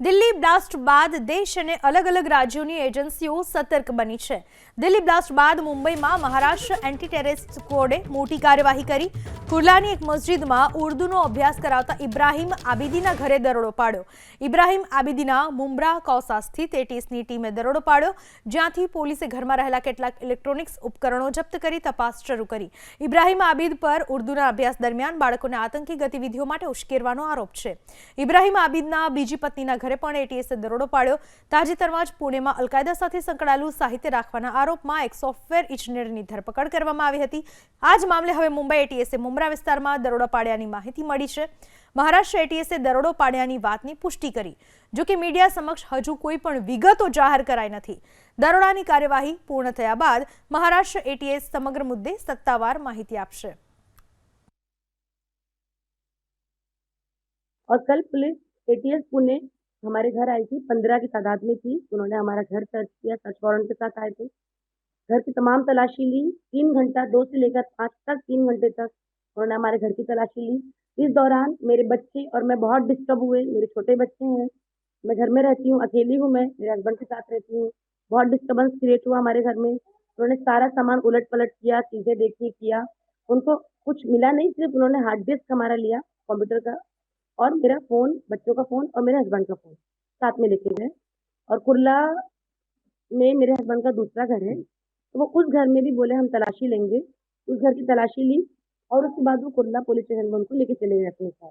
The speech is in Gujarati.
દિલ્હી બ્લાસ્ટ બાદ દેશ અને અલગ અલગ રાજ્યોની એજન્સીઓ સતર્ક બની છે. દિલ્હી બ્લાસ્ટ બાદ મુંબઈમાં મહારાષ્ટ્ર એન્ટી ટેરરિસ્ટ સ્કવોડે મોટી કાર્યવાહી કરી. કુર્લાની એક મસ્જિદમાં ઉર્દુનો અભ્યાસ કરાવતા ઇબ્રાહીમ આબિદીના ઘરે દરોડો પાડ્યો. ઇબ્રાહીમ આબિદીના મુમ્બ્રા કૌસા સ્થિત એટીએસની ટીમે દરોડો પાડ્યો. જ્યાંથી પોલીસે ઘરમાં રહેલા કેટલાક ઇલેક્ટ્રોનિક્સ ઉપકરણો જપ્ત કરી તપાસ શરૂ કરી. ઇબ્રાહિમ આબિદ પર ઉર્દુના અભ્યાસ દરમિયાન બાળકોને આતંકી ગતિવિધિઓ માટે ઉશ્કેરવાનો આરોપ છે. ઇબ્રાહિમ આબિદના બીજી પત્નીના ઘરે પણ એટીએસે દરોડો પાડ્યો તાજેતરમાં જ પુણેમાં અલકાયદા સાથે સંકળાયેલું સાહિત્ય રાખવાના આરોપમાં એક સોફ્ટવેર ઇજનેરની ધરપકડ કરવામાં આવી હતી આ જ મામલે હવે મુંબઈ એટીએસે મુંબ્રા વિસ્તારમાં દરોડો પાડ્યાની માહિતી મળી છે મહારાષ્ટ્ર એટીએસે દરોડો પાડ્યાની વાતની પુષ્ટિ કરી જો કે મીડિયા સમક્ષ હજુ કોઈ પણ વિગતો જાહેર કરાઈ નથી દરોડાની કાર્યવાહી પૂર્ણ થયા બાદ મહારાષ્ટ્ર એટીએસ સમગ્ર મુદ્દે સત્તાવાર માહિતી આપશે और कल पुलिस एटीएस पुणे हमारे घर आई थी, पंद्रह की तादाद में थी। उन्होंने हमारा घर सर्च किया सर्च वारंट के साथ आए थे। घर की तमाम तलाशी ली, तीन घंटा, दो से लेकर पाँच तक तीन घंटे तक उन्होंने हमारे घर की तलाशी ली। इस दौरान मेरे बच्चे और मैं बहुत डिस्टर्ब हुए। मेरे छोटे बच्चे हैं। मैं घर में रहती हूँ, अकेली हूँ मैं, मेरे हस्बैंड के साथ रहती हूँ। बहुत डिस्टर्बेंस क्रिएट हुआ हमारे घर में। उन्होंने सारा सामान उलट पलट किया, चीज़ें देखी, किया। उनको कुछ मिला नहीं, सिर्फ़ उन्होंने हार्ड डिस्क हमारा लिया कंप्यूटर का। और मेरा फ़ोन, बच्चों का फ़ोन और मेरे हस्बैंड का फ़ोन साथ में लेके गए। और कुर्ला में मेरे हस्बैंड का दूसरा घर है तो वो उस घर में भी बोले, हम तलाशी लेंगे। उस घर की तलाशी ली और उसके बाद वो कुर्ला पुलिस स्टेशन में उनको लेके चले गए अपने साथ।